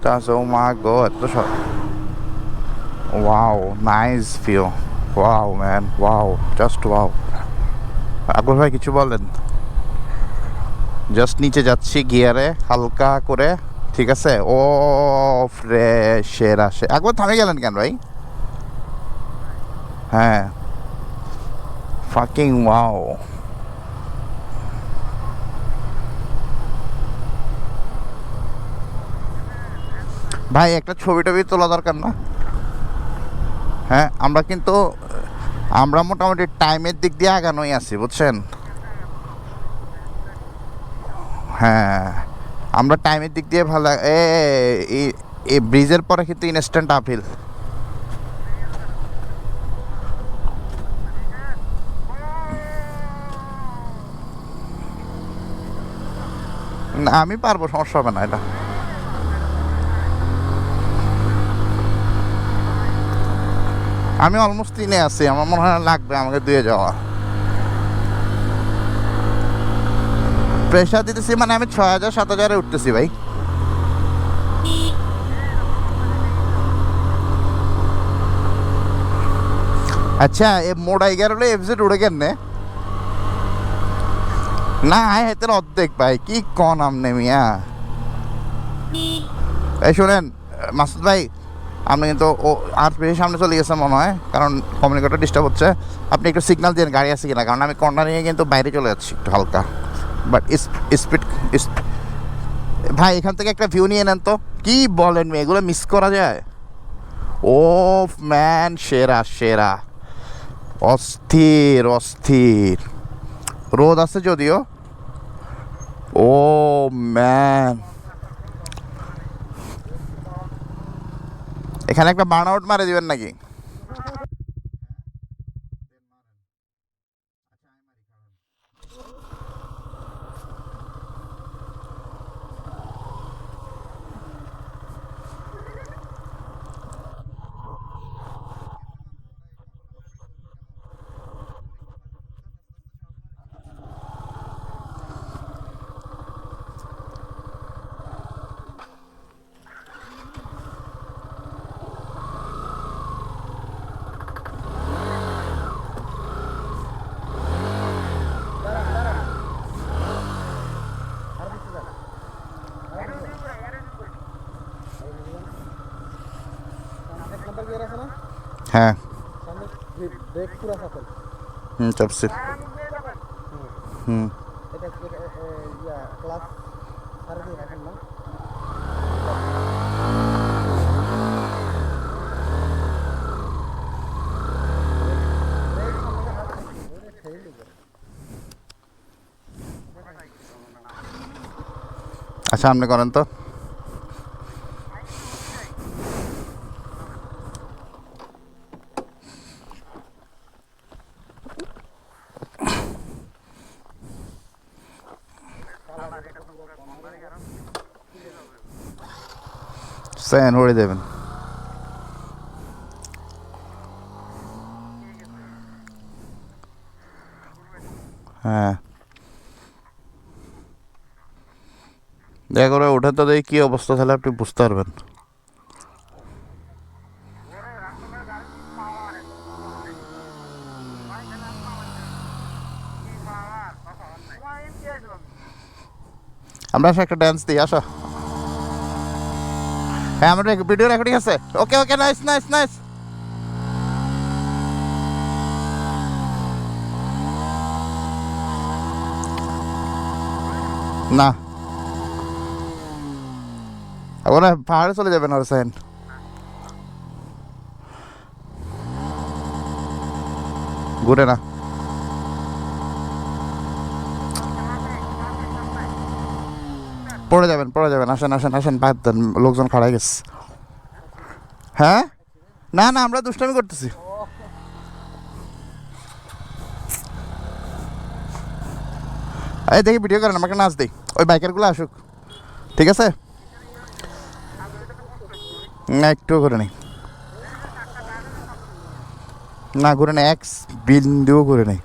That's oh my god. Look at Wow, nice view. Wow, man. Wow. Just wow. আকবর ভাই কিছু বলেন just নিচে যাচ্ছি গিয়ারে হালকা করে ঠিক আছে ও ফ্রেশের আসে একবার থামে গেলেন কেন ভাই হ্যাঁ ফাকিং ওয়াও ভাই, একটা ছবি টবি তোলা দরকার না। হ্যাঁ আমরা কিন্তু, আমরা মোটামুটি টাইমের দিক দিয়ে আগানোই আছি, বুঝছেন? হ্যাঁ আমরা টাইমের দিক দিয়ে ভালো, এ এই- ব্রিজের পরে কিন্তু ইনস্ট্যান্ট আপিল আমি পারব, সমস্যা হবে না এটা। আমি অলমোস্ট তিনে আছি, আমার মনে হয় লাগবে আমাকে দিয়ে যাওয়া। প্রেশার দিতেছি মানে আমি ছয় হাজার, সাত হাজারে উঠতেছি ভাই। আচ্ছা এ মোড়াই গেলে এফজেড উড়ে কেন না আয় হাতের অর্ধেক ভাই, কি কন আমনে মিয়া? এই শোনেন, মাসুদ ভাই আপনি কিন্তু ও, আর বেশি সামনে চলে গেছে মনে হয়, কারণ কমিউনিকেটর ডিস্টার্ব হচ্ছে। আপনি একটু সিগনাল দিন গাড়ি আছে কিনা? কারণ আমি কর্নার নিয়ে কিন্তু বাইরে চলে যাচ্ছি একটু হালকা। বাট স্পিড ভাই, এখান থেকে একটা ভিউ নিয়ে নেন তো। কি বলেন এগুলো মিস করা যায়? ও ম্যান সেরা সেরা। অস্থির অস্থির। রোদ আছে যদিও। ও ম্যান এখানে একটা বার্ন আউট মারে দিবেন নাকি এক নাম্বার গিয়ার আছে না হ্যাঁ। হুম হুম। আচ্ছা আপনি করেন তো। সেন উড়ে দেবেন হ্যাঁ। দেখা ওঠে তো দেখি কী অবস্থা, তাহলে আপনি বুঝতে পারবেন। আমরা একটা ড্যান্স দিই, আসো। হ্যাঁ আমার ভিডিও রেকর্ডিং আছে। Okay okay nice nice nice না। ওরা পাহাড়ে চলে যাবেন আর সেন ঘুরে না। পড়ে যাবেন পড়ে যাবেন। আসেন আসেন আসেন, বাদ দেন, লোকজন খাড়াই গেছে। হ্যাঁ? না না, আমরা দুষ্টামি করতেছি। এই দেখি ভিডিও করেন, আমাকে নাচ দিই। ওই বাইকারগুলো আসুক। ঠিক আছে? না একটু ঘুরে নেই। না, ঘুরে নেই, এক বিন্দুও ঘুরে নেই।